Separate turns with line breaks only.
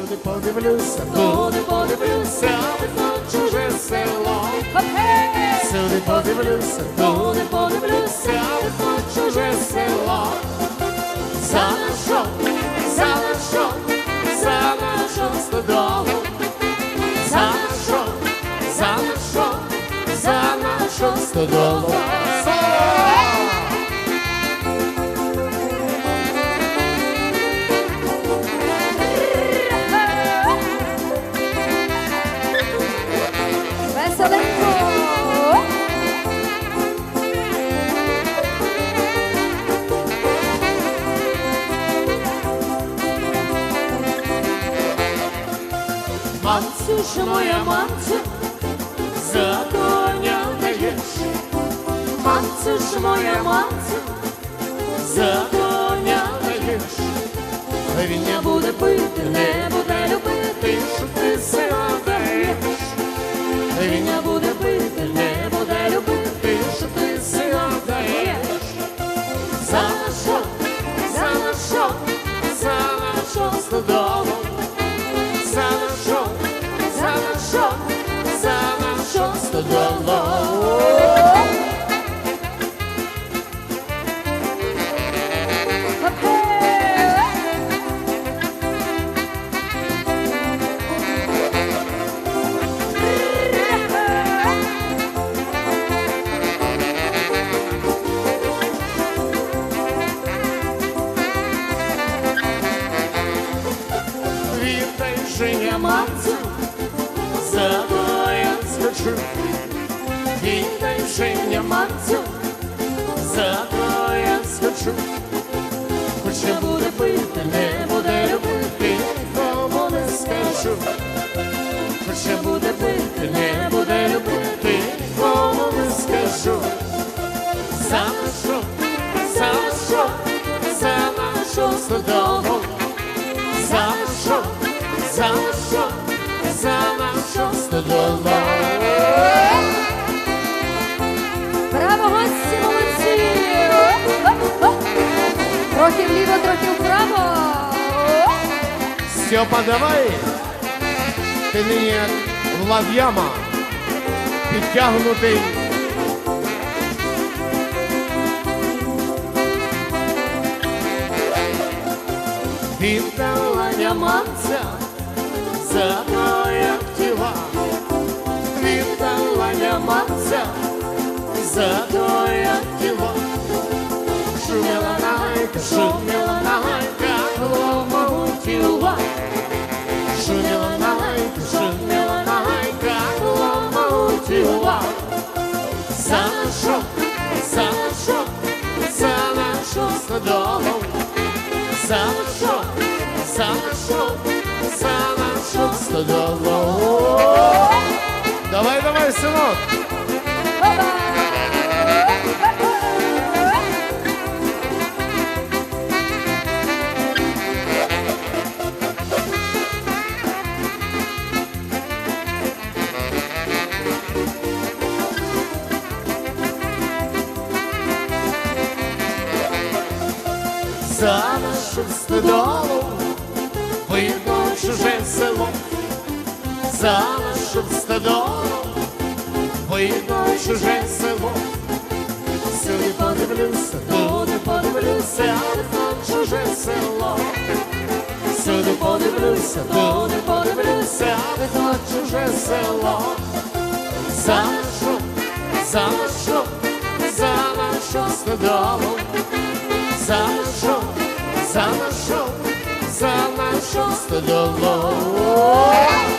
Сюди подивлюся,
Туди подивлюся,
чуже село. Сюди подивлюся,
Туди подивлюся,
чуже село. За нашу, за нашу, за нашу стодолу. За нашу, за нашу, за нашу стодолу. Мамцюша моя мамцю, за коня даєш. Мамцюша моя мамцю, за коня даєш. Він не буде пити, не буде любити, женя мамцю, за я скажу. Віддай женя мамцю, за я скажу. Хоч не буде пити, не буде любити, нікому не скажу. Хоч не буде пити, не буде любити, нікому не скажу. За нашу, за нашу, за нашу стодолу. За Степа, давай. Ти нині як Влад'яма, підтягнутий. Віддала яманця за твоє тіла. Віддала яманця за твоє голову. За нашу, за нашу, за нашу стодолу. За нашу, за нашу, за нашу стодолу. Давай, давай, синок. За нашу стодолу видно чуже село. За нашу стодолу видно чуже село. Сюди подивлюся, туди подивлюся, видно чуже село. Сюди подивлюся, туди подивлюся, видно чуже село. За нашу, за нашу, за нашу стодолу. За нашу, за нашу, за нашу стодолу.